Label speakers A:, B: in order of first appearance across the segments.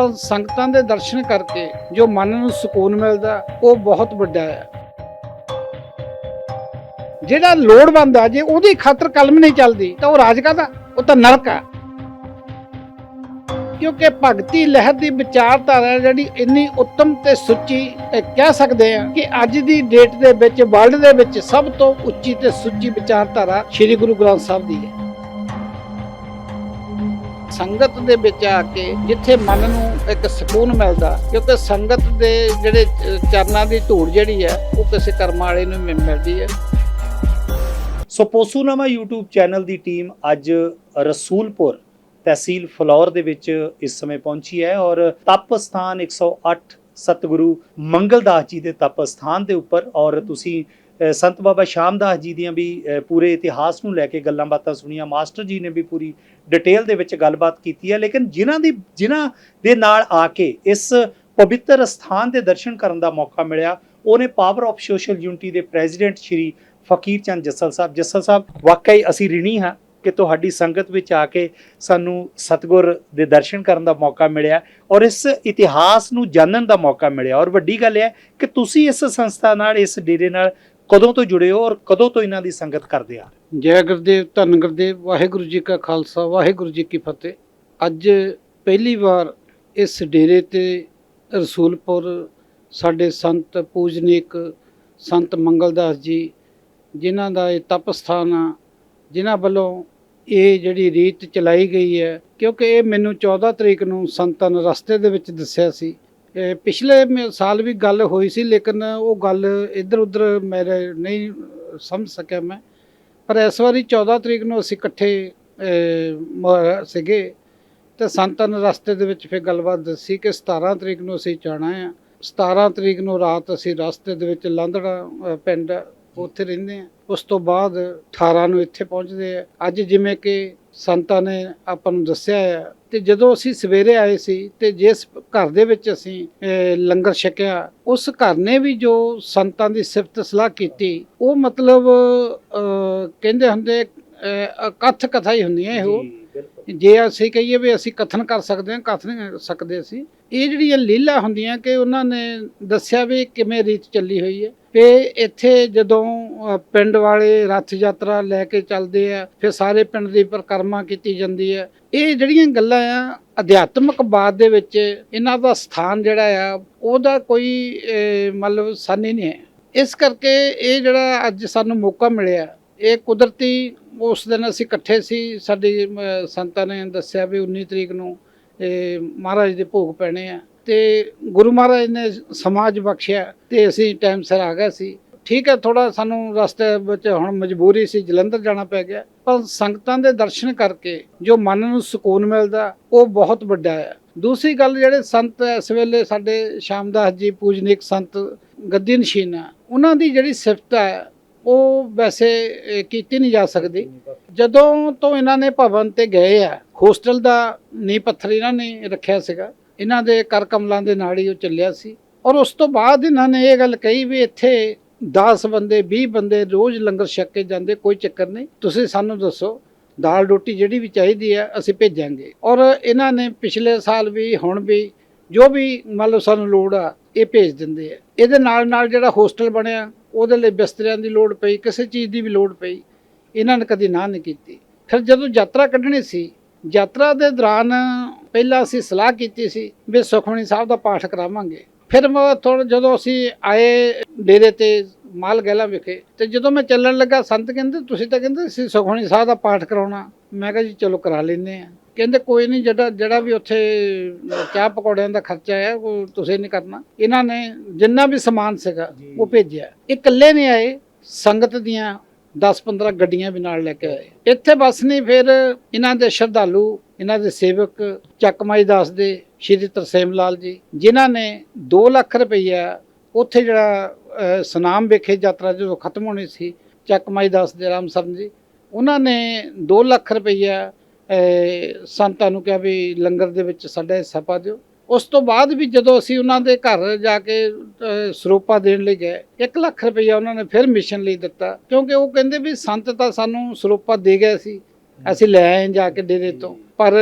A: ਪਰ ਸੰਗਤਾਂ ਦੇ ਦਰਸ਼ਨ ਕਰਕੇ ਜੋ ਮਨ ਨੂੰ ਸਕੂਨ ਮਿਲਦਾ, ਉਹ ਬਹੁਤ ਵੱਡਾ ਹੈ। ਜਿਹੜਾ ਲੋੜਵੰਦ ਆ, ਜੇ ਉਹਦੀ ਖਾਤਰ ਕਲਮ ਨਹੀਂ ਚੱਲਦੀ, ਤਾਂ ਉਹ ਰਾਜ ਕਾਹਦਾ? ਉਹ ਤਾਂ ਨਰਕ ਆ। ਕਿਉਂਕਿ ਭਗਤੀ ਲਹਿਰ ਦੀ ਵਿਚਾਰਧਾਰਾ ਜਿਹੜੀ ਇੰਨੀ ਉੱਤਮ ਤੇ ਸੁੱਚੀ ਕਹਿ ਸਕਦੇ ਆ ਕਿ ਅੱਜ ਦੀ ਡੇਟ ਦੇ ਵਿੱਚ ਵਰਲਡ ਦੇ ਵਿੱਚ ਸਭ ਤੋਂ ਉੱਚੀ ਤੇ ਸੁੱਚੀ ਵਿਚਾਰਧਾਰਾ ਸ੍ਰੀ ਗੁਰੂ ਗ੍ਰੰਥ ਸਾਹਿਬ ਦੀ ਹੈ। ਸੰਗਤ ਦੇ ਵਿੱਚ ਆ ਕੇ ਜਿੱਥੇ ਮਨ ਨੂੰ ਇੱਕ ਸਕੂਨ ਮਿਲਦਾ, ਕਿਉਂਕਿ ਸੰਗਤ ਦੇ ਜਿਹੜੇ ਚਰਨਾਂ ਦੀ ਧੂੜ ਜਿਹੜੀ ਹੈ, ਉਹ ਕਿਸੇ ਕਰਮ ਵਾਲੇ ਨੂੰ ਮਿਲਦੀ ਹੈ।
B: ਸੋ ਪੋਸੂਨਾਮਾ YouTube ਚੈਨਲ ਦੀ ਟੀਮ ਅੱਜ ਰਸੂਲਪੁਰ ਤਹਿਸੀਲ ਫਲੌਰ ਦੇ ਵਿੱਚ ਇਸ ਸਮੇਂ ਪਹੁੰਚੀ ਹੈ ਔਰ ਤਪ ਸਥਾਨ 108 ਸਤਿਗੁਰੂ ਮੰਗਲਦਾਸ ਜੀ ਦੇ ਤਪ ਸਥਾਨ ਦੇ ਉੱਪਰ ਔਰ ਤੁਸੀਂ ਸੰਤ ਬਾਬਾ ਸ਼ਾਮਦਾਸ ਜੀ ਦੀਆਂ ਵੀ ਪੂਰੇ ਇਤਿਹਾਸ ਨੂੰ ਲੈ ਕੇ ਗੱਲਾਂ ਬਾਤਾਂ ਸੁਣੀਆਂ, ਮਾਸਟਰ ਜੀ ਨੇ ਵੀ ਪੂਰੀ ਡਿਟੇਲ ਦੇ ਵਿੱਚ ਗੱਲਬਾਤ ਕੀਤੀ ਹੈ, ਲੇਕਿਨ ਜਿਨ੍ਹਾਂ ਦੀ, ਜਿਨ੍ਹਾਂ ਦੇ ਨਾਲ ਆ ਕੇ ਇਸ ਪਵਿੱਤਰ ਸਥਾਨ ਦੇ ਦਰਸ਼ਨ ਕਰਨ ਦਾ ਮੌਕਾ ਮਿਲਿਆ, ਉਹਨੇ ਪਾਵਰ ਆਫ ਸੋਸ਼ਲ ਯੂਨਿਟੀ ਦੇ ਪ੍ਰੈਜ਼ੀਡੈਂਟ ਸ਼੍ਰੀ ਫਕੀਰ ਚੰਦ ਜੱਸਲ ਸਾਹਿਬ। ਜੱਸਲ ਸਾਹਿਬ, ਵਾਕਈ ਅਸੀਂ ਰਿਣੀ ਹਾਂ ਕਿ ਤੁਹਾਡੀ ਸੰਗਤ ਵਿੱਚ ਆ ਕੇ ਸਾਨੂੰ ਸਤਗੁਰ ਦੇ ਦਰਸ਼ਨ ਕਰਨ ਦਾ ਮੌਕਾ ਮਿਲਿਆ ਔਰ ਇਸ ਇਤਿਹਾਸ ਨੂੰ ਜਾਣਨ ਦਾ ਮੌਕਾ ਮਿਲਿਆ। ਔਰ ਵੱਡੀ ਗੱਲ ਇਹ ਹੈ ਕਿ ਤੁਸੀਂ ਇਸ ਸੰਸਥਾ ਨਾਲ, ਇਸ ਡੇਰੇ ਨਾਲ ਕਦੋਂ ਤੋਂ ਜੁੜੇ ਹੋ ਔਰ ਕਦੋਂ ਤੋਂ ਇਹਨਾਂ ਦੀ ਸੰਗਤ ਕਰਦੇ ਆ
A: ਜੈ ਗੁਰਦੇਵ, ਧੰਨ ਗੁਰਦੇਵ, ਵਾਹਿਗੁਰੂ ਜੀ ਕਾ ਖਾਲਸਾ, ਵਾਹਿਗੁਰੂ ਜੀ ਕੀ ਫਤਿਹ। ਅੱਜ ਪਹਿਲੀ ਵਾਰ ਇਸ ਡੇਰੇ ਤੇ ਰਸੂਲਪੁਰ ਸਾਡੇ ਸੰਤ ਪੂਜਨੀਕ ਸੰਤ ਮੰਗਲਦਾਸ ਜੀ, ਜਿਨ੍ਹਾਂ ਦਾ ਇਹ ਤਪ ਸਥਾਨ ਆ, ਜਿਨ੍ਹਾਂ ਵੱਲੋਂ ਇਹ ਜਿਹੜੀ ਰੀਤ ਚਲਾਈ ਗਈ ਹੈ, ਕਿਉਂਕਿ ਇਹ ਮੈਨੂੰ 14 ਤਰੀਕ ਨੂੰ ਸੰਤਾਂ ਨੇ ਰਸਤੇ ਦੇ ਵਿੱਚ ਦੱਸਿਆ ਸੀ ਪਿਛਲੇ ਮ- ਸਾਲ ਵੀ ਗੱਲ ਹੋਈ ਸੀ, ਲੇਕਿਨ ਉਹ ਗੱਲ ਇੱਧਰ ਉੱਧਰ ਮੇਰੇ ਨਹੀਂ ਸਮਝ ਸਕਿਆ ਮੈਂ। ਪਰ ਇਸ ਵਾਰੀ 14 ਤਰੀਕ ਨੂੰ ਅਸੀਂ ਇਕੱਠੇ ਸੀਗੇ ਤੇ ਸੰਤਾਂ ਨੇ ਰਸਤੇ ਦੇ ਵਿੱਚ ਫਿਰ ਗੱਲਬਾਤ ਦੱਸੀ ਕਿ 17 ਤਰੀਕ ਨੂੰ ਅਸੀਂ ਜਾਣਾ ਆ। 17 ਤਰੀਕ ਨੂੰ ਰਾਤ ਅਸੀਂ ਰਸਤੇ ਦੇ ਵਿੱਚ ਲਾਂਦੜਾ ਪਿੰਡ ਉੱਥੇ ਰਹਿੰਦੇ ਆ। ਉਸ ਤੋਂ ਬਾਅਦ 18 ਨੂੰ ਇੱਥੇ ਪਹੁੰਚਦੇ ਆ। ਅੱਜ ਜਿਵੇਂ ਕਿ ਸੰਤਾਂ ਨੇ ਆਪਾਂ ਨੂੰ ਦੱਸਿਆ ਹੈ ਤੇ ਜਦੋਂ ਅਸੀਂ ਸਵੇਰੇ ਆਏ ਸੀ ਤੇ ਜਿਸ ਘਰ ਦੇ ਵਿੱਚ ਅਸੀਂ ਲੰਗਰ ਛਕਿਆ ਉਸ ਘਰ ਨੇ ਵੀ ਜੋ ਸੰਤਾਂ ਦੀ ਸਿਫਤ ਸਲਾਹ ਕੀਤੀ ਉਹ ਮਤਲਬ ਕਹਿੰਦੇ ਹੁੰਦੇ ਅਹ, ਕਥ ਕਥਾ ਹੀ ਹੁੰਦੀਆਂ ਇਹੋ। ਜੇ ਅਸੀਂ ਕਹੀਏ ਵੀ ਅਸੀਂ ਕਥਨ ਕਰ ਸਕਦੇ ਹਾਂ, ਕਥਨ ਨਹੀਂ ਕਰ ਸਕਦੇ ਅਸੀਂ, ਇਹ ਜਿਹੜੀਆਂ ਲੀਲਾ ਹੁੰਦੀਆਂ ਕਿ ਉਹਨਾਂ ਨੇ ਦੱਸਿਆ ਵੀ ਕਿਵੇਂ ਰੀਤ ਚੱਲੀ ਹੋਈ ਹੈ। ਤੇ ਇੱਥੇ ਜਦੋਂ ਪਿੰਡ ਵਾਲੇ ਰੱਥ ਯਾਤਰਾ ਲੈ ਕੇ ਚੱਲਦੇ ਆ, ਫਿਰ ਸਾਰੇ ਪਿੰਡ ਦੀ ਪਰਿਕਰਮਾ ਕੀਤੀ ਜਾਂਦੀ ਹੈ। ਇਹ ਜਿਹੜੀਆਂ ਗੱਲਾਂ ਆ, ਅਧਿਆਤਮਕ ਬਾਦ ਦੇ ਵਿੱਚ ਇਹਨਾਂ ਦਾ ਸਥਾਨ ਜਿਹੜਾ ਆ, ਉਹਦਾ ਕੋਈ ਮਤਲਬ ਸਾਨੀ ਨਹੀਂ ਹੈ। ਇਸ ਕਰਕੇ ਇਹ ਜਿਹੜਾ ਅੱਜ ਸਾਨੂੰ ਮੌਕਾ ਮਿਲਿਆ ਇਹ ਕੁਦਰਤੀ ਉਸ ਦਿਨ ਅਸੀਂ ਇਕੱਠੇ ਸੀ, ਸਾਡੀ ਸੰਤਾਂ ਨੇ ਦੱਸਿਆ ਵੀ 19 ਤਰੀਕ ਨੂੰ ਇਹ ਮਹਾਰਾਜ ਦੇ ਭੋਗ ਪੈਣੇ ਆ। ਤੇ ਗੁਰੂ ਮਹਾਰਾਜ ਨੇ ਸਮਾਜ ਬਖਸ਼ਿਆ ਤੇ ਅਸੀਂ ਟਾਈਮ ਸਿਰ ਆ ਗਏ ਸੀ। ਠੀਕ ਹੈ ਥੋੜਾ ਸਾਨੂੰ ਰਸਤੇ ਵਿੱਚ ਹੁਣ ਮਜਬੂਰੀ ਸੀ, ਜਲੰਧਰ ਜਾਣਾ ਪੈ ਗਿਆ। ਪਰ ਸੰਗਤਾਂ ਦੇ ਦਰਸ਼ਨ ਕਰਕੇ ਜੋ ਮਨ ਨੂੰ ਸਕੂਨ ਮਿਲਦਾ, ਉਹ ਬਹੁਤ ਵੱਡਾ ਹੈ। ਦੂਸਰੀ ਗੱਲ ਜਿਹੜੇ ਸੰਤ ਇਸ ਵੇਲੇ ਸਾਡੇ ਸ਼ਾਮਦਾਸ ਜੀ, ਪੂਜਨੀਕ ਸੰਤ, ਗੱਦੀ ਨਸ਼ੀਨਾ, ਉਹਨਾਂ ਦੀ ਜਿਹੜੀ ਸਿਫਤ ਹੈ ਉਹ ਵੈਸੇ ਕੀਤੀ ਨਹੀਂ ਜਾ ਸਕਦੀ। ਜਦੋਂ ਤੋਂ ਇਹਨਾਂ ਨੇ ਭਵਨ ਤੇ ਗਏ ਆ, ਹੋਸਟਲ ਦਾ ਨੀਂਹ ਪੱਥਰ ਇਹਨਾਂ ਨੇ ਰੱਖਿਆ ਸੀਗਾ। ਇਹਨਾਂ ਦੇ ਕਰ ਕਮਲਾਂ ਦੇ ਨਾਲ ਹੀ ਉਹ ਚੱਲਿਆ ਸੀ। ਔਰ ਉਸ ਤੋਂ ਬਾਅਦ ਇਹਨਾਂ ਨੇ ਇਹ ਗੱਲ ਕਹੀ ਵੀ ਇੱਥੇ 10 ਬੰਦੇ 20 ਬੰਦੇ ਰੋਜ਼ ਲੰਗਰ ਛਕ ਕੇ ਜਾਂਦੇ, ਕੋਈ ਚੱਕਰ ਨਹੀਂ। ਤੁਸੀਂ ਸਾਨੂੰ ਦੱਸੋ, ਦਾਲ ਰੋਟੀ ਜਿਹੜੀ ਵੀ ਚਾਹੀਦੀ ਹੈ ਅਸੀਂ ਭੇਜਾਂਗੇ। ਔਰ ਇਹਨਾਂ ਨੇ ਪਿਛਲੇ ਸਾਲ ਵੀ, ਹੁਣ ਵੀ, ਜੋ ਵੀ ਮੰਨ ਲਓ ਸਾਨੂੰ ਲੋੜ ਆ, ਇਹ ਭੇਜ ਦਿੰਦੇ ਆ। ਇਹਦੇ ਨਾਲ ਨਾਲ ਜਿਹੜਾ ਹੋਸਟਲ ਬਣਿਆ ਉਹਦੇ ਲਈ ਬਿਸਤਰਿਆਂ ਦੀ ਲੋੜ ਪਈ, ਕਿਸੇ ਚੀਜ਼ ਦੀ ਵੀ ਲੋੜ ਪਈ। ਇਹਨਾਂ ਨੇ ਕਦੀ ਨਾ ਨਹੀਂ ਕੀਤੀ। ਫਿਰ ਜਦੋਂ ਯਾਤਰਾ ਕੱਢਣੀ ਸੀ, ਯਾਤਰਾ ਦੇ ਦੌਰਾਨ ਪਹਿਲਾਂ ਅਸੀਂ ਸਲਾਹ ਕੀਤੀ ਸੀ ਵੀ ਸੁਖਮਣੀ ਸਾਹਿਬ ਦਾ ਪਾਠ ਕਰਾਵਾਂਗੇ। ਫਿਰ ਮੈਂ ਥੋੜਾ ਜਦੋਂ ਅਸੀਂ ਆਏ ਡੇਰੇ ਤੇ ਮਾਲ ਗੈਲਾ ਵਿਖੇ, ਤੇ ਜਦੋਂ ਮੈਂ ਚੱਲਣ ਲੱਗਾ, ਸੰਤ ਕਹਿੰਦੇ, ਤੁਸੀਂ ਤਾਂ ਕਹਿੰਦੇ ਸੀ ਸੁਖਮਣੀ ਸਾਹਿਬ ਦਾ ਪਾਠ ਕਰਾਉਣਾ। ਮੈਂ ਕਿਹਾ ਜੀ, ਚਲੋ ਕਰਾ ਲੈਂਦੇ ਆ ਕਹਿੰਦੇ ਕੋਈ ਨਹੀਂ ਜਿਹੜਾ ਜਿਹੜਾ ਵੀ ਉੱਥੇ ਚਾਹ ਪਕੌੜਿਆਂ ਦਾ ਖਰਚਾ ਹੈ ਉਹ ਤੁਸੀਂ ਨਹੀਂ ਕਰਨਾ। ਇਹਨਾਂ ਨੇ ਜਿੰਨਾ ਵੀ ਸਮਾਨ ਸੀਗਾ ਉਹ ਭੇਜਿਆ। ਇਹ ਇਕੱਲੇ ਨਹੀਂ ਆਏ ਸੰਗਤ ਦੀਆਂ 10-15 ਗੱਡੀਆਂ ਵੀ ਨਾਲ ਲੈ ਕੇ ਆਏ। ਇੱਥੇ ਬਸ ਨਹੀਂ ਫਿਰ ਇਹਨਾਂ ਦੇ ਸ਼ਰਧਾਲੂ ਇਹਨਾਂ ਦੇ ਸੇਵਕ ਚੱਕਮਾਈ ਦਾਸ ਦੇ ਸ਼੍ਰੀ ਤਰਸੇਮ ਲਾਲ ਜੀ ਜਿਨ੍ਹਾਂ ਨੇ 2 ਲੱਖ ਰੁਪਈਆ ਉੱਥੇ ਜਿਹੜਾ ਸਨਾਮ ਵੇਖੇ ਯਾਤਰਾ ਜਦੋਂ ਖਤਮ ਹੋਣੀ ਸੀ ਚੱਕਮਾਈ ਦਾਸ ਦੇ ਰਾਮ ਸਰਨ ਜੀ ਉਹਨਾਂ ਨੇ 2 ਲੱਖ ਰੁਪਈਆ ਸੰਤਾਂ ਨੂੰ ਕਿਹਾ ਵੀ ਲੰਗਰ ਦੇ ਵਿੱਚ ਸਾਡਾ ਹਿੱਸਾ ਪਾ ਦਿਓ। ਉਸ ਤੋਂ ਬਾਅਦ ਵੀ ਜਦੋਂ ਅਸੀਂ ਉਹਨਾਂ ਦੇ ਘਰ ਜਾ ਕੇ ਸਰੂਪਾ ਦੇਣ ਲਈ ਗਏ 1 ਲੱਖ ਰੁਪਈਆ ਉਹਨਾਂ ਨੇ ਫਿਰ ਮਿਸ਼ਨ ਲਈ ਦਿੱਤਾ। ਕਿਉਂਕਿ ਉਹ ਕਹਿੰਦੇ ਵੀ ਸੰਤ ਤਾਂ ਸਾਨੂੰ ਸਰੂਪਾ ਦੇ ਗਏ ਸੀ ਅਸੀਂ ਲੈ ਆਏ ਜਾ ਕੇ ਡੇਰੇ ਤੋਂ। ਪਰ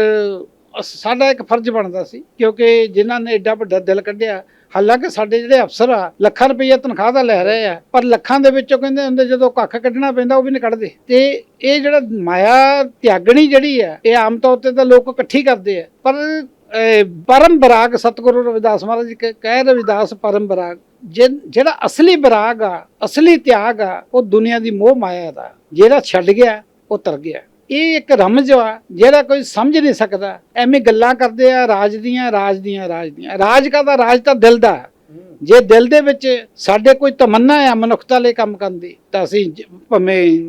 A: ਸਾਡਾ ਇੱਕ ਫਰਜ਼ ਬਣਦਾ ਸੀ ਕਿਉਂਕਿ ਜਿਨ੍ਹਾਂ ਨੇ ਐਡਾ ਵੱਡਾ ਦਿਲ ਕੱਢਿਆ ਹਾਲਾਂਕਿ ਸਾਡੇ ਜਿਹੜੇ ਅਫਸਰ ਆ, ਲੱਖਾਂ ਰੁਪਈਆ ਤਨਖਾਹ ਦਾ ਲੈ ਰਹੇ ਆ, ਪਰ ਲੱਖਾਂ ਦੇ ਵਿੱਚੋਂ ਕਹਿੰਦੇ ਹੁੰਦੇ ਜਦੋਂ ਕੱਖ ਕੱਢਣਾ ਪੈਂਦਾ, ਉਹ ਵੀ ਨਹੀਂ ਕੱਢਦੇ। ਤੇ ਇਹ ਜਿਹੜਾ ਮਾਇਆ ਤਿਆਗਣੀ ਜਿਹੜੀ ਆ, ਇਹ ਆਮ ਤੌਰ ਤੇ ਤਾਂ ਲੋਕ ਇਕੱਠੀ ਕਰਦੇ ਆ। ਪਰ ਪਰਮ ਬਰਾਗ ਸਤਿਗੁਰੂ ਰਵਿਦਾਸ ਮਹਾਰਾਜ ਕਹਿ ਰਵਿਦਾਸ ਪਰਮ ਬਰਾਗ ਜਿਹੜਾ ਅਸਲੀ ਬਰਾਗ ਆ, ਅਸਲੀ ਤਿਆਗ ਆ, ਉਹ ਦੁਨੀਆ ਦੀ ਮੋਹ ਮਾਇਆ ਦਾ ਜਿਹੜਾ ਛੱਡ ਗਿਆ, ਉਹ ਤਰ ਗਿਆ। ਇਹ ਇੱਕ ਰਮਜ ਆ, ਜਿਹੜਾ ਕੋਈ ਸਮਝ ਨਹੀਂ ਸਕਦਾ। ਐਵੇਂ ਗੱਲਾਂ ਕਰਦੇ ਆ, ਰਾਜ ਦੀਆਂ ਰਾਜ ਦੀਆਂ ਰਾਜ ਦੀਆਂ। ਰਾਜ ਕਾ ਰਾਜ ਤਾਂ ਦਿਲ ਦਾ। ਜੇ ਦਿਲ ਦੇ ਵਿੱਚ ਸਾਡੇ ਕੋਈ ਤਮੰਨਾ ਆ ਮਨੁੱਖਤਾ ਲਈ ਕੰਮ ਕਰਨ ਦੀ, ਤਾਂ ਅਸੀਂ ਜ-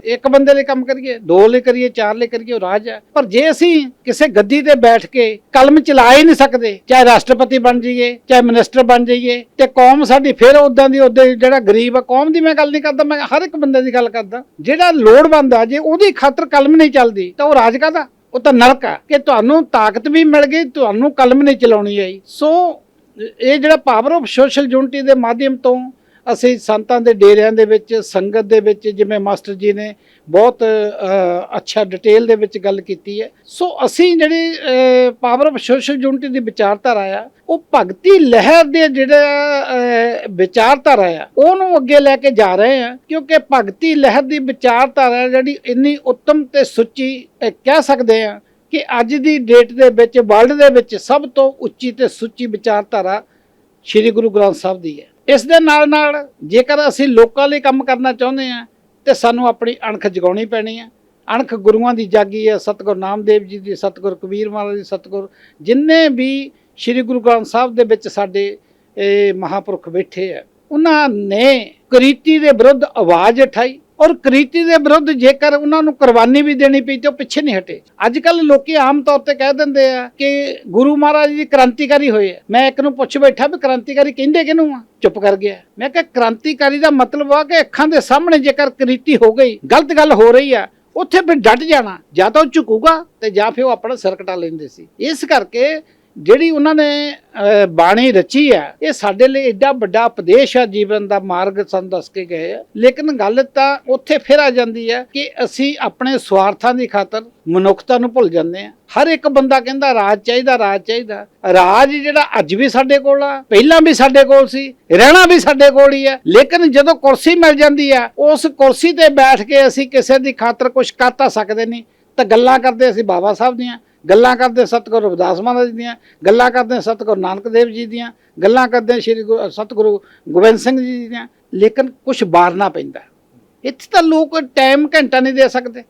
A: ਇੱਕ ਬੰਦੇ ਲਈ ਕੰਮ ਕਰੀਏ, ਦੋ ਲਈ ਕਰੀਏ, ਚਾਰ ਲਈ ਕਰੀਏ, ਉਹ ਰਾਜ ਹੈ ਪਰ ਜੇ ਅਸੀਂ ਕਿਸੇ ਗੱਦੀ ਤੇ ਬੈਠ ਕੇ ਕਲਮ ਚਲਾ ਹੀ ਨਹੀਂ ਸਕਦੇ, ਚਾਹੇ ਰਾਸ਼ਟਰਪਤੀ ਬਣ ਜਾਈਏ, ਚਾਹੇ ਮਿਨਿਸਟਰ ਬਣ ਜਾਈਏ, ਤੇ ਕੌਮ ਸਾਡੀ ਫਿਰ ਉਦਾਂ ਦੀ ਉਦਾਂ ਜਿਹੜਾ ਗਰੀਬ ਆ, ਕੌਮ ਦੀ ਮੈਂ ਗੱਲ ਨਹੀਂ ਕਰਦਾ, ਮੈਂ ਹਰ ਇੱਕ ਬੰਦੇ ਦੀ ਗੱਲ ਕਰਦਾ, ਜਿਹੜਾ ਲੋੜਵੰਦ ਆ, ਜੇ ਉਹਦੀ ਖਾਤਰ ਕਲਮ ਨਹੀਂ ਚੱਲਦੀ, ਤਾਂ ਉਹ ਰਾਜ ਕਰਦਾ ਉਹ ਤਾਂ ਨਰਕ ਆ, ਕਿ ਤੁਹਾਨੂੰ ਤਾਕਤ ਵੀ ਮਿਲ ਗਈ, ਤੁਹਾਨੂੰ ਕਲਮ ਨਹੀਂ ਚਲਾਉਣੀ ਆਈ। ਸੋ ਇਹ ਜਿਹੜਾ ਪਾਵਰ ਆਫ ਸੋਸ਼ਲ ਯੂਨਿਟੀ ਦੇ ਮਾਧਿਅਮ ਤੋਂ ਅਸੀਂ ਸੰਤਾਂ ਦੇ ਡੇਰਿਆਂ ਦੇ ਵਿੱਚ, ਸੰਗਤ ਦੇ ਵਿੱਚ, ਜਿਵੇਂ ਮਾਸਟਰ ਜੀ ਨੇ ਬਹੁਤ ਅੱਛਾ ਡਿਟੇਲ ਦੇ ਵਿੱਚ ਗੱਲ ਕੀਤੀ ਹੈ। ਸੋ ਅਸੀਂ ਜਿਹੜੀ ਪਾਵਰ ਆਫ ਸੋਸ਼ਲ ਯੂਨਿਟੀ ਦੀ ਵਿਚਾਰਧਾਰਾ ਆ, ਉਹ ਭਗਤੀ ਲਹਿਰ ਦੇ ਜਿਹੜਾ ਵਿਚਾਰਧਾਰਾ ਆ, ਉਹਨੂੰ ਅੱਗੇ ਲੈ ਕੇ ਜਾ ਰਹੇ ਆ ਕਿਉਂਕਿ ਭਗਤੀ ਲਹਿਰ ਦੀ ਵਿਚਾਰਧਾਰਾ ਜਿਹੜੀ ਇੰਨੀ ਉੱਤਮ ਤੇ ਸੁੱਚੀ ਕਹਿ ਸਕਦੇ ਆ ਕਿ ਅੱਜ ਦੀ ਡੇਟ ਦੇ ਵਿੱਚ ਵਰਲਡ ਦੇ ਵਿੱਚ ਸਭ ਤੋਂ ਉੱਚੀ ਤੇ ਸੁੱਚੀ ਵਿਚਾਰਧਾਰਾ ਸ੍ਰੀ ਗੁਰੂ ਗ੍ਰੰਥ ਸਾਹਿਬ ਦੀ ਹੈ। ਇਸ ਦੇ ਨਾਲ ਨਾਲ ਜੇਕਰ ਅਸੀਂ ਲੋਕਾਂ ਲਈ ਕੰਮ ਕਰਨਾ ਚਾਹੁੰਦੇ ਹਾਂ, ਤੇ ਸਾਨੂੰ ਆਪਣੀ ਅਣਖ ਜਗਾਉਣੀ ਪੈਣੀ ਹੈ। ਅਣਖ ਗੁਰੂਆਂ ਦੀ ਜਾਗੀ ਹੈ, ਸਤਿਗੁਰ ਨਾਮਦੇਵ ਜੀ ਦੀ, ਸਤਿਗੁਰ ਕਬੀਰ ਮਹਾਰਾਜ ਦੀ, ਸਤਿਗੁਰ ਜਿੰਨੇ ਵੀ ਸ੍ਰੀ ਗੁਰੂ ਗ੍ਰੰਥ ਸਾਹਿਬ ਦੇ ਵਿੱਚ ਸਾਡੇ, ਇਹ ਮਹਾਪੁਰਖ ਬੈਠੇ ਆ, ਉਹਨਾਂ ਨੇ ਕ੍ਰੀਤੀ ਦੇ ਵਿਰੁੱਧ ਆਵਾਜ਼ ਉਠਾਈ। ਔਰ ਕ੍ਰਿਤੀ ਦੇ ਵਿਰੁੱਧ ਜੇਕਰ ਉਹਨਾਂ ਨੂੰ ਕੁਰਬਾਨੀ ਵੀ ਦੇਣੀ ਪਈ ਤੇ ਉਹ ਪਿੱਛੇ ਨਹੀਂ ਹਟੇ। ਅੱਜ ਕੱਲ ਲੋਕੀ ਆਮ ਤੌਰ ਤੇ ਕਹਿ ਦਿੰਦੇ ਆ ਕਿ ਗੁਰੂ ਮਹਾਰਾਜ ਜੀ ਕ੍ਰਾਂਤੀਕਾਰੀ ਹੋਏ ਆ। ਮੈਂ ਇੱਕ ਨੂੰ ਪੁੱਛ ਬੈਠਾ ਵੀ ਕ੍ਰਾਂਤੀਕਾਰੀ ਕਹਿੰਦੇ ਕਿਹਨੂੰ ਆ? ਚੁੱਪ ਕਰ ਗਿਆ। ਮੈਂ ਕਿਹਾ ਕ੍ਰਾਂਤੀਕਾਰੀ ਦਾ ਮਤਲਬ ਆ ਕਿ ਅੱਖਾਂ ਦੇ ਸਾਹਮਣੇ ਜੇਕਰ ਕ੍ਰਿਤੀ ਹੋ ਗਈ, ਗਲਤ ਗੱਲ ਹੋ ਰਹੀ ਆ, ਉੱਥੇ ਫਿਰ ਡਟ ਜਾਣਾ। ਜਾਂ ਤਾਂ ਉਹ ਝੁਕੂਗਾ ਤੇ ਜਾਂ ਫਿਰ ਉਹ ਆਪਣਾ ਸਰਕਟਾ ਲੈਂਦੇ ਸੀ। ਇਸ ਕਰਕੇ ਜਿਹੜੀ ਉਹਨਾਂ ਨੇ ਬਾਣੀ ਰਚੀ ਹੈ, ਇਹ ਸਾਡੇ ਲਈ ਏਡਾ ਵੱਡਾ ਉਪਦੇਸ਼ ਆ ਜੀਵਨ ਦਾ, ਮਾਰਗ ਸਾਨੂੰ ਦੱਸ ਕੇ ਗਏ ਆ। ਲੇਕਿਨ ਗੱਲ ਤਾਂ ਉੱਥੇ ਫਿਰ ਆ ਜਾਂਦੀ ਹੈ ਕਿ ਅਸੀਂ ਆਪਣੇ ਸਵਾਰਥਾਂ ਦੀ ਖਾਤਰ ਮਨੁੱਖਤਾ ਨੂੰ ਭੁੱਲ ਜਾਂਦੇ ਆ ਹਰ ਇੱਕ ਬੰਦਾ ਕਹਿੰਦਾ, ਰਾਜ ਚਾਹੀਦਾ ਰਾਜ ਚਾਹੀਦਾ। ਰਾਜ ਜਿਹੜਾ ਅੱਜ ਵੀ ਸਾਡੇ ਕੋਲ ਆ, ਪਹਿਲਾਂ ਵੀ ਸਾਡੇ ਕੋਲ ਸੀ, ਰਹਿਣਾ ਵੀ ਸਾਡੇ ਕੋਲ ਹੀ ਹੈ। ਲੇਕਿਨ ਜਦੋਂ ਕੁਰਸੀ ਮਿਲ ਜਾਂਦੀ ਆ ਉਸ ਕੁਰਸੀ ਤੇ ਬੈਠ ਕੇ ਅਸੀਂ ਕਿਸੇ ਦੀ ਖਾਤਰ ਕੁਝ ਕਰ ਤਾਂ ਸਕਦੇ ਨਹੀਂ। ਤਾਂ ਗੱਲਾਂ ਕਰਦੇ ਅਸੀਂ ਬਾਬਾ ਸਾਹਿਬ ਦੀਆਂ। ਗੱਲਾਂ ਕਰਦੇ ਸਤਿਗੁਰੂ ਰਵਿਦਾਸ ਮਹਾਰਾਜ ਦੀਆਂ, ਗੱਲਾਂ ਕਰਦੇ ਸਤਿਗੁਰੂ ਨਾਨਕ ਦੇਵ ਜੀ ਦੀਆਂ, ਗੱਲਾਂ ਕਰਦੇ ਸ੍ਰੀ ਗੁਰੂ ਸਤਿਗੁਰੂ ਗੋਬਿੰਦ ਸਿੰਘ ਜੀ ਦੀਆਂ, ਲੇਕਿਨ ਕੁਝ ਬਾਰਨਾ ਪੈਂਦਾ। ਇੱਥੇ ਤਾਂ ਲੋਕ ਟਾਈਮ ਘੰਟਾ ਨਹੀਂ ਦੇ ਸਕਦੇ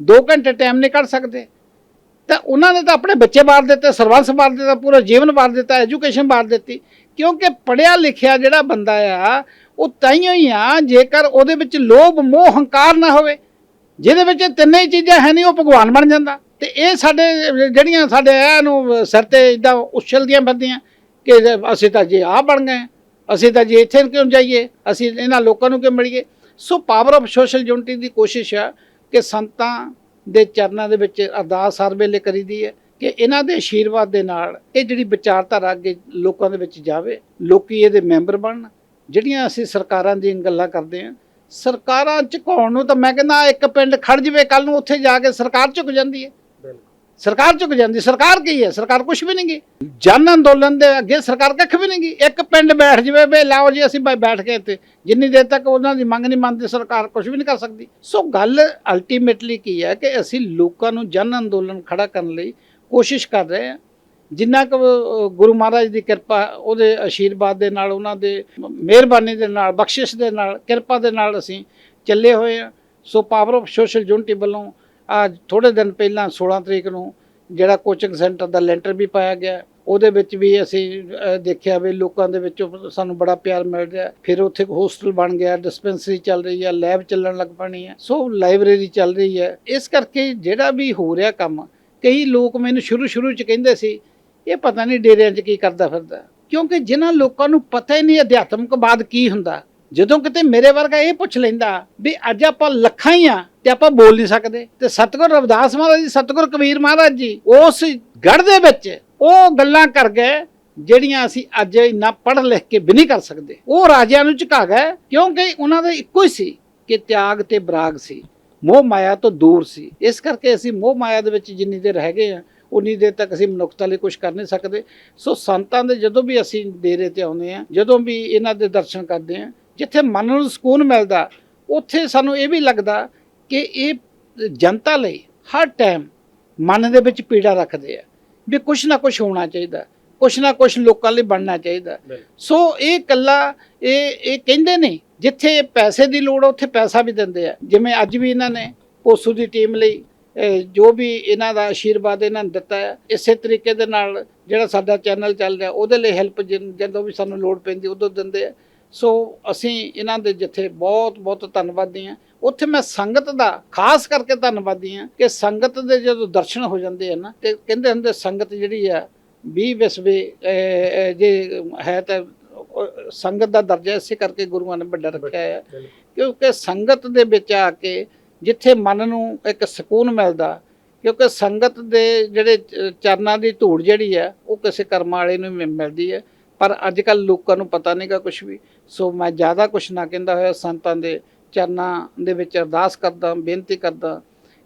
A: 2 ਘੰਟੇ ਟਾਈਮ ਨਹੀਂ ਕੱਢ ਸਕਦੇ। ਤਾਂ ਉਹਨਾਂ ਨੇ ਤਾਂ ਆਪਣੇ ਬੱਚੇ ਬਾਰ ਦਿੱਤੇ, ਸਰਵੰਸ ਬਾਰ ਦਿੱਤਾ, ਪੂਰਾ ਜੀਵਨ ਬਾਰ ਦਿੱਤਾ ਐਜੂਕੇਸ਼ਨ ਬਾਰ ਦਿੱਤੀ। ਕਿਉਂਕਿ ਪੜਿਆ ਲਿਖਿਆ ਜਿਹੜਾ ਬੰਦਾ ਆ, ਉਹ ਤਾਈਓ ਹੀ ਆ, ਜੇਕਰ ਉਹਦੇ ਵਿੱਚ ਲੋਭ, ਮੋਹ, ਹੰਕਾਰ ਨਾ ਹੋਵੇ, ਜਿਹਦੇ ਵਿੱਚ ਤਿੰਨੇ ਹੀ ਚੀਜ਼ਾਂ ਹੈ ਨਹੀਂ, ਉਹ ਭਗਵਾਨ ਬਣ ਜਾਂਦਾ। ਤੇ ਇਹ ਸਾਡੇ, ਜਿਹੜੀਆਂ ਸਾਡੇ ਇਹਨੂੰ ਸਿਰ ਤੇ ਇਦਾਂ ਉਛਲਦੀਆਂ ਫਿਰਦੀਆਂ, ਕਿ ਅਸੀਂ ਤਾਂ ਜੇ ਆ ਬਣ ਗਏ, ਅਸੀਂ ਤਾਂ ਜੇ ਇੱਥੇ ਕਿਉਂ ਜਾਈਏ, ਅਸੀਂ ਇਹਨਾਂ ਲੋਕਾਂ ਨੂੰ ਕਿਉਂ ਮਿਲੀਏ? So power of social unity ਦੀ ਕੋਸ਼ਿਸ਼ ਆ ਕਿ ਸੰਤਾਂ ਦੇ ਚਰਨਾਂ ਦੇ ਵਿੱਚ ਅਰਦਾਸ ਹਰ ਵੇਲੇ ਕਰੀਦੀ ਹੈ ਕਿ ਇਹਨਾਂ ਦੇ ਆਸ਼ੀਰਵਾਦ ਦੇ ਨਾਲ ਇਹ ਜਿਹੜੀ ਵਿਚਾਰਧਾਰਾ ਅੱਗੇ ਲੋਕਾਂ ਦੇ ਵਿੱਚ ਜਾਵੇ, ਲੋਕੀ ਇਹਦੇ ਮੈਂਬਰ ਬਣਨ। ਜਿਹੜੀਆਂ ਅਸੀਂ ਸਰਕਾਰਾਂ ਦੀਆਂ ਗੱਲਾਂ ਕਰਦੇ ਹਾਂ, ਸਰਕਾਰਾਂ ਝੁਕਾਉਣ ਨੂੰ ਤਾਂ ਮੈਂ ਕਹਿੰਦਾ ਇੱਕ ਪਿੰਡ ਖੜ ਜਵੇ ਕੱਲ ਨੂੰ ਉੱਥੇ ਜਾ ਕੇ ਸਰਕਾਰ ਝੁਕ ਜਾਂਦੀ ਹੈ। ਸਰਕਾਰ ਚੁੱਕ ਜਾਂਦੀ, ਸਰਕਾਰ ਕੀ ਹੈ? ਸਰਕਾਰ ਕੁਝ ਵੀ ਨਹੀਂ ਗੀ। ਜਨ ਅੰਦੋਲਨ ਦੇ ਅੱਗੇ ਸਰਕਾਰ ਕੱਖ ਵੀ ਨਹੀਂ ਗੀ। ਇੱਕ ਪਿੰਡ ਬੈਠ ਜਵੇ ਬੇ ਲਾਓ ਜੀ, ਅਸੀਂ ਬਈ ਬੈਠ ਕੇ ਇੱਥੇ। ਜਿੰਨੀ ਦੇਰ ਤੱਕ ਉਹਨਾਂ ਦੀ ਮੰਗ ਨਹੀਂ ਮੰਨਦੀ, ਸਰਕਾਰ ਕੁਝ ਵੀ ਨਹੀਂ ਕਰ ਸਕਦੀ। ਸੋ ਗੱਲ ਅਲਟੀਮੇਟਲੀ ਕੀ ਹੈ ਕਿ ਅਸੀਂ ਲੋਕਾਂ ਨੂੰ ਜਨ ਅੰਦੋਲਨ ਖੜਾ ਕਰਨ ਲਈ ਕੋਸ਼ਿਸ਼ ਕਰ ਰਹੇ ਹਾਂ। ਜਿੰਨਾ ਕੁ ਗੁਰੂ ਮਹਾਰਾਜ ਦੀ ਕਿਰਪਾ, ਉਹਦੇ ਆਸ਼ੀਰਵਾਦ ਦੇ ਨਾਲ, ਉਹਨਾਂ ਦੇ ਮਿਹਰਬਾਨੀ ਦੇ ਨਾਲ, ਬਖਸ਼ਿਸ਼ ਦੇ ਨਾਲ, ਕਿਰਪਾ ਦੇ ਨਾਲ ਅਸੀਂ ਚੱਲੇ ਹੋਏ ਹਾਂ। So power of social unity ਵੱਲੋਂ ਅੱਜ ਥੋੜੇ ਦਿਨ ਪਹਿਲਾਂ 16 ਤਰੀਕ ਨੂੰ ਜਿਹੜਾ ਕੋਚਿੰਗ ਸੈਂਟਰ ਦਾ ਲੈਂਟਰ ਵੀ ਪਾਇਆ ਗਿਆ। ਉਹਦੇ ਵਿੱਚ ਵੀ ਅਸੀਂ ਦੇਖਿਆ ਵੀ ਲੋਕਾਂ ਦੇ ਵਿੱਚੋਂ ਸਾਨੂੰ ਬੜਾ ਪਿਆਰ ਮਿਲ ਰਿਹਾ। ਫਿਰ ਉੱਥੇ ਹੋਸਟਲ ਬਣ ਗਿਆ ਡਿਸਪੈਂਸਰੀ ਚੱਲ ਰਹੀ ਹੈ ਲੈਬ ਚੱਲਣ ਲੱਗ ਪਣੀ ਹੈ ਸੋ ਲਾਇਬ੍ਰੇਰੀ ਚੱਲ ਰਹੀ ਹੈ ਇਸ ਕਰਕੇ ਜਿਹੜਾ ਵੀ ਹੋ ਰਿਹਾ ਕੰਮ, ਕਈ ਲੋਕ ਮੈਨੂੰ ਸ਼ੁਰੂ ਸ਼ੁਰੂ ਚ ਕਹਿੰਦੇ ਸੀ, ਇਹ ਪਤਾ ਨਹੀਂ ਡੇਰਿਆਂ 'ਚ ਕੀ ਕਰਦਾ ਫਿਰਦਾ। ਕਿਉਂਕਿ ਜਿਨ੍ਹਾਂ ਲੋਕਾਂ ਨੂੰ ਪਤਾ ਹੀ ਨਹੀਂ ਅਧਿਆਤਮਕ ਅਧਿਆਤਮਕਵਾਦ ਕੀ ਹੁੰਦਾ। ਜਦੋਂ ਕਿਤੇ ਮੇਰੇ ਵਰਗਾ ਇਹ ਪੁੱਛ ਲੈਂਦਾ ਵੀ ਅੱਜ ਆਪਾਂ ਲੱਖਾਂ ਹੀ ਆ ਤੇ ਆਪਾਂ ਬੋਲ ਨਹੀਂ ਸਕਦੇ। ਤੇ ਸਤਿਗੁਰ ਰਵਿਦਾਸ ਮਹਾਰਾਜ ਜੀ, ਸਤਿਗੁਰ ਕਬੀਰ ਮਹਾਰਾਜ ਜੀ, ਉਸ ਗੜ ਦੇ ਵਿੱਚ ਉਹ ਗੱਲਾਂ ਕਰ ਗਏ, ਜਿਹੜੀਆਂ ਅਸੀਂ ਅੱਜ ਇੰਨਾ ਪੜ੍ਹ ਲਿਖ ਕੇ ਵੀ ਨਹੀਂ ਕਰ ਸਕਦੇ। ਉਹ ਰਾਜਿਆਂ ਨੂੰ ਝੁਕਾ ਗਏ, ਕਿਉਂਕਿ ਉਹਨਾਂ ਦਾ ਇੱਕੋ ਹੀ ਸੀ ਕਿ ਤਿਆਗ ਤੇ ਬਰਾਗ ਸੀ। ਮੋਹ ਮਾਇਆ ਤੋਂ ਦੂਰ ਸੀ। ਇਸ ਕਰਕੇ ਅਸੀਂ ਮੋਹ ਮਾਇਆ ਦੇ ਵਿੱਚ ਜਿੰਨੀ ਦੇਰ ਰਹਿ ਗਏ ਆ ਉਨੀ ਦੇਰ ਤੱਕ ਅਸੀਂ ਮਨੁੱਖਤਾ ਲਈ ਕੁਝ ਕਰ ਨਹੀਂ ਸਕਦੇ। ਸੋ ਸੰਤਾਂ ਦੇ ਜਦੋਂ ਵੀ ਅਸੀਂ ਡੇਰੇ ਤੇ ਆਉਂਦੇ ਆ ਜਦੋਂ ਵੀ ਇਹਨਾਂ ਦੇ ਦਰਸ਼ਨ ਕਰਦੇ ਆ ਜਿੱਥੇ ਮਨ ਨੂੰ ਸਕੂਨ ਮਿਲਦਾ, ਉੱਥੇ ਸਾਨੂੰ ਇਹ ਵੀ ਲੱਗਦਾ ਕਿ ਇਹ ਜਨਤਾ ਲਈ ਹਰ ਟਾਈਮ ਮਨ ਦੇ ਵਿੱਚ ਪੀੜਾ ਰੱਖਦੇ ਆ ਵੀ ਕੁਛ ਨਾ ਕੁਛ ਹੋਣਾ ਚਾਹੀਦਾ ਕੁਛ ਨਾ ਕੁਛ ਲੋਕਾਂ ਲਈ ਬਣਨਾ ਚਾਹੀਦਾ। ਸੋ ਇਹ ਕੱਲਾ ਇਹ ਇਹ ਕਹਿੰਦੇ ਨਹੀਂ ਜਿੱਥੇ ਪੈਸੇ ਦੀ ਲੋੜ ਉੱਥੇ ਪੈਸਾ ਵੀ ਦਿੰਦੇ ਆ। ਜਿਵੇਂ ਅੱਜ ਵੀ ਇਹਨਾਂ ਨੇ ਪੋਸੂ ਦੀ ਟੀਮ ਲਈ ਜੋ ਵੀ ਇਹਨਾਂ ਦਾ ਆਸ਼ੀਰਵਾਦ ਇਹਨਾਂ ਨੇ ਦਿੱਤਾ ਹੈ ਇਸੇ ਤਰੀਕੇ ਦੇ ਨਾਲ ਜਿਹੜਾ ਸਾਡਾ ਚੈਨਲ ਚੱਲ ਰਿਹਾ ਉਹਦੇ ਲਈ ਹੈਲਪ ਜਦੋਂ ਵੀ ਸਾਨੂੰ ਲੋੜ ਪੈਂਦੀ ਉਦੋਂ ਦਿੰਦੇ ਆ। ਸੋ ਅਸੀਂ ਇਹਨਾਂ ਦੇ ਜਿੱਥੇ ਬਹੁਤ ਬਹੁਤ ਧੰਨਵਾਦੀ ਹਾਂ। ਉੱਥੇ ਮੈਂ ਸੰਗਤ ਦਾ ਖਾਸ ਕਰਕੇ ਧੰਨਵਾਦੀ ਹਾਂ ਕਿ ਸੰਗਤ ਦੇ ਜਦੋਂ ਦਰਸ਼ਨ ਹੋ ਜਾਂਦੇ ਆ ਨਾ ਤੇ ਕਹਿੰਦੇ ਹੁੰਦੇ ਸੰਗਤ ਜਿਹੜੀ ਆ 20 ਵਿਸਵੇ ਜੇ ਹੈ ਤਾਂ ਸੰਗਤ ਦਾ ਦਰਜਾ ਇਸੇ ਕਰਕੇ ਗੁਰੂਆਂ ਨੇ ਵੱਡਾ ਰੱਖਿਆ ਹੈ ਕਿਉਂਕਿ ਸੰਗਤ ਦੇ ਵਿੱਚ ਆ ਕੇ ਜਿੱਥੇ ਮਨ ਨੂੰ ਇੱਕ ਸਕੂਨ ਮਿਲਦਾ ਕਿਉਂਕਿ ਸੰਗਤ ਦੇ ਜਿਹੜੇ ਚਰਨਾਂ ਦੀ ਧੂੜ ਜਿਹੜੀ ਹੈ ਉਹ ਕਿਸੇ ਕਰਮਾਂ ਵਾਲੇ ਨੂੰ ਮਿਲਦੀ ਹੈ ਪਰ ਅੱਜ ਕੱਲ ਲੋਕਾਂ ਨੂੰ ਪਤਾ ਨਹੀਂਗਾ ਕੁਝ ਵੀ। ਸੋ ਮੈਂ ਜ਼ਿਆਦਾ ਕੁਝ ਨਾ ਕਹਿੰਦਾ ਹੋਇਆ, ਸੰਤਾਂ ਦੇ ਚਰਨਾਂ ਦੇ ਵਿੱਚ ਅਰਦਾਸ ਕਰਦਾ, ਬੇਨਤੀ ਕਰਦਾ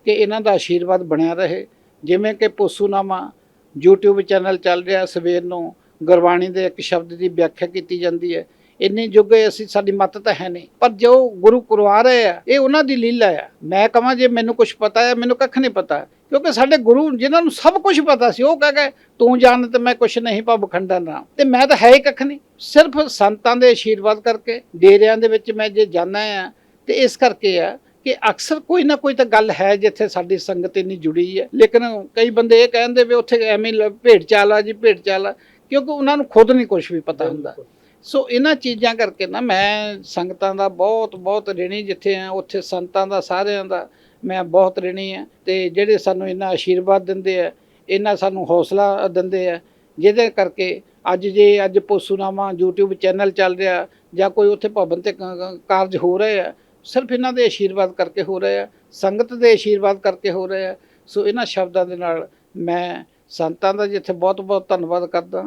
A: ਕਿ ਇਹਨਾਂ ਦਾ ਆਸ਼ੀਰਵਾਦ ਬਣਿਆ ਰਹੇ। ਜਿਵੇਂ ਕਿ ਪੋਸੂਨਾਮਾ YouTube ਚੈਨਲ ਚੱਲ ਰਿਹਾ, ਸਵੇਰ ਨੂੰ ਗੁਰਬਾਣੀ ਦੇ ਇੱਕ ਸ਼ਬਦ ਦੀ ਵਿਆਖਿਆ ਕੀਤੀ ਜਾਂਦੀ ਹੈ। ਇੰਨੇ ਜੁਗੇ ਅਸੀਂ, ਸਾਡੀ ਮੱਤ ਤਾਂ ਹੈ ਨਹੀਂ। ਪਰ ਜੋ ਗੁਰੂ ਕਰਵਾ ਰਹੇ ਆ, ਇਹ ਉਹਨਾਂ ਦੀ ਲੀਲਾ ਆ। ਮੈਂ ਕਹਾਂ ਜੇ ਮੈਨੂੰ ਕੁਝ ਪਤਾ ਹੈ, ਮੈਨੂੰ ਕੱਖ ਨਹੀਂ ਪਤਾ। ਕਿਉਂਕਿ ਸਾਡੇ ਗੁਰੂ, ਜਿਨ੍ਹਾਂ ਨੂੰ ਸਭ ਕੁਝ ਪਤਾ ਸੀ, ਉਹ ਕਹਿ ਗਏ, ਤੂੰ ਜਾਣ ਤੇ ਮੈਂ ਕੁਝ ਨਹੀਂ ਪਾ ਬਖੰਡਾ ਨਾ ਤੇ ਮੈਂ ਤਾਂ ਹੈ ਹੀ ਕੱਖ ਨਹੀਂ। ਸਿਰਫ ਸੰਤਾਂ ਦੇ ਆਸ਼ੀਰਵਾਦ ਕਰਕੇ, ਡੇਰਿਆਂ ਦੇ ਵਿੱਚ ਮੈਂ ਜੇ ਜਾਣਾ ਆ, ਤੇ ਇਸ ਕਰਕੇ ਆ ਕਿ ਅਕਸਰ ਕੋਈ ਨਾ ਕੋਈ ਤਾਂ ਗੱਲ ਹੈ ਜਿੱਥੇ ਸਾਡੀ ਸੰਗਤ ਇੰਨੀ ਜੁੜੀ ਹੈ। ਲੇਕਿਨ ਕਈ ਬੰਦੇ ਇਹ ਕਹਿੰਦੇ ਵੀ ਉੱਥੇ ਐਵੇਂ ਲ- ਭੇਡ ਚਾਲ ਆ ਜੀ ਭੇਡ ਚਾਲ ਆ। ਕਿਉਂਕਿ ਉਹਨਾਂ ਨੂੰ ਖੁਦ ਨਹੀਂ ਕੁਝ ਵੀ ਪਤਾ ਹੁੰਦਾ। ਸੋ ਇਹਨਾਂ ਚੀਜ਼ਾਂ ਕਰਕੇ ਨਾ ਮੈਂ ਸੰਗਤਾਂ ਦਾ ਬਹੁਤ ਬਹੁਤ ਰਿਣੀ ਜਿੱਥੇ ਆ, ਉੱਥੇ ਸੰਤਾਂ ਦਾ, ਸਾਰਿਆਂ ਦਾ ਮੈਂ ਬਹੁਤ ਰਿਣੀ ਆ ਤੇ ਜਿਹੜੇ ਸਾਨੂੰ ਇਹਨਾਂ ਆਸ਼ੀਰਵਾਦ ਦਿੰਦੇ ਆ, ਇਹਨਾਂ ਸਾਨੂੰ ਹੌਸਲਾ ਦਿੰਦੇ ਆ, ਜਿਹਦੇ ਕਰਕੇ ਅੱਜ ਜੇ ਅੱਜ ਪੋਸੂਨਾਮਾ YouTube ਚੈਨਲ ਚੱਲ ਰਿਹਾ ਜਾਂ ਕੋਈ ਉੱਥੇ ਭਵਨ ਤੇ ਕਾਰਜ ਹੋ ਰਹੇ ਆ, ਸਿਰਫ ਇਹਨਾਂ ਦੇ ਆਸ਼ੀਰਵਾਦ ਕਰਕੇ ਹੋ ਰਹੇ ਆ, ਸੰਗਤ ਦੇ ਆਸ਼ੀਰਵਾਦ ਕਰਕੇ ਹੋ ਰਹੇ ਆ, ਸੋ ਇਹਨਾਂ ਸ਼ਬਦਾਂ ਦੇ ਨਾਲ ਮੈਂ ਸੰਤਾਂ ਦਾ ਜਿੱਥੇ ਬਹੁਤ ਬਹੁਤ ਧੰਨਵਾਦ ਕਰਦਾ,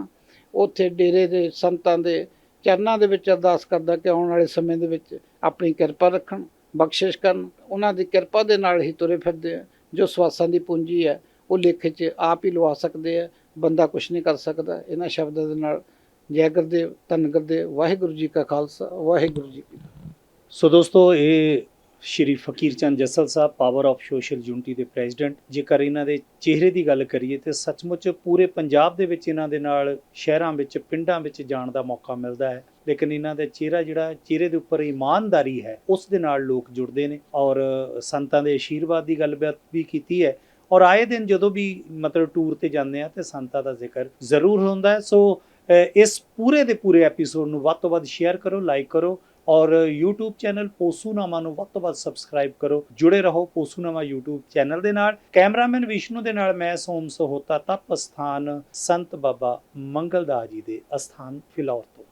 A: ਉੱਥੇ ਡੇਰੇ ਦੇ ਸੰਤਾਂ ਦੇ ਚਰਨਾਂ ਦੇ ਵਿੱਚ ਅਰਦਾਸ ਕਰਦਾ ਕਿ ਆਉਣ ਵਾਲੇ ਸਮੇਂ ਦੇ ਵਿੱਚ ਆਪਣੀ ਕਿਰਪਾ ਰੱਖਣ, ਬਖਸ਼ਿਸ਼ ਕਰਨ। ਉਹਨਾਂ ਦੀ ਕਿਰਪਾ ਦੇ ਨਾਲ ਹੀ ਤੁਰੇ ਫਿਰਦੇ ਆ। ਜੋ ਸਵਾਸਾਂ ਦੀ ਪੂੰਜੀ ਹੈ, ਉਹ ਲੇਖ 'ਚ ਆਪ ਹੀ ਲਵਾ ਸਕਦੇ ਆ। ਬੰਦਾ ਕੁਝ ਨਹੀਂ ਕਰ ਸਕਦਾ। ਇਹਨਾਂ ਸ਼ਬਦਾਂ ਦੇ ਨਾਲ ਜੈ ਗੁਰਦੇਵ, ਧੰਨ ਗੁਰਦੇਵ, ਵਾਹਿਗੁਰੂ ਜੀ ਕਾ ਖਾਲਸਾ, ਵਾਹਿਗੁਰੂ ਜੀ ਕੀ
B: ਸੋ ਦੋਸਤੋ, ਇਹ Shri Fakir Chand Jassal Sahib power of social unity ਦੇ ਪ੍ਰੈਜ਼ੀਡੈਂਟ ਜੇਕਰ ਇਹਨਾਂ ਦੇ ਚਿਹਰੇ ਦੀ ਗੱਲ ਕਰੀਏ ਤੇ ਸੱਚਮੁੱਚ ਪੂਰੇ ਪੰਜਾਬ ਦੇ ਵਿੱਚ ਇਹਨਾਂ ਦੇ ਨਾਲ ਸ਼ਹਿਰਾਂ ਵਿੱਚ, ਪਿੰਡਾਂ ਵਿੱਚ ਜਾਣ ਦਾ ਮੌਕਾ ਮਿਲਦਾ ਹੈ। ਲੇਕਿਨ ਇਹਨਾਂ ਦਾ ਚਿਹਰਾ ਜਿਹੜਾ, ਚਿਹਰੇ ਦੇ ਉੱਪਰ ਇਮਾਨਦਾਰੀ ਹੈ, ਉਸ ਦੇ ਨਾਲ ਲੋਕ ਜੁੜਦੇ ਨੇ ਔਰ ਸੰਤਾਂ ਦੇ ਆਸ਼ੀਰਵਾਦ ਦੀ ਗੱਲਬਾਤ ਵੀ ਕੀਤੀ ਹੈ। ਔਰ ਆਏ ਦਿਨ ਜਦੋਂ ਵੀ ਮਤਲਬ ਟੂਰ ਤੇ ਜਾਂਦੇ ਆ ਤੇ ਸੰਤਾਂ ਦਾ ਜ਼ਿਕਰ ਜ਼ਰੂਰ ਹੁੰਦਾ ਹੈ। ਸੋ ਇਸ ਪੂਰੇ ਦੇ ਪੂਰੇ ਐਪੀਸੋਡ ਨੂੰ ਵੱਧ ਤੋਂ ਵੱਧ ਸ਼ੇਅਰ ਕਰੋ ਲਾਈਕ ਕਰੋ ਔਰ YouTube ਚੈਨਲ ਪੋਸੂਨਾਮਾ ਨੂੰ ਵੱਧ ਤੋਂ ਵੱਧ ਸਬਸਕ੍ਰਾਈਬ ਕਰੋ। ਜੁੜੇ ਰਹੋ ਪੋਸੂਨਾਮਾ YouTube ਚੈਨਲ ਦੇ ਨਾਲ। ਕੈਮਰਾਮੈਨ ਵਿਸ਼ਨੂੰ ਦੇ ਨਾਲ ਮੈਂ ਸੋਮ ਸਹੋਤਾ, ਤਪ ਸਥਾਨ ਸੰਤ ਬਾਬਾ ਮੰਗਲਦਾਸ ਜੀ ਦੇ ਅਸਥਾਨ ਫਿਲੌਰ ਤੋਂ।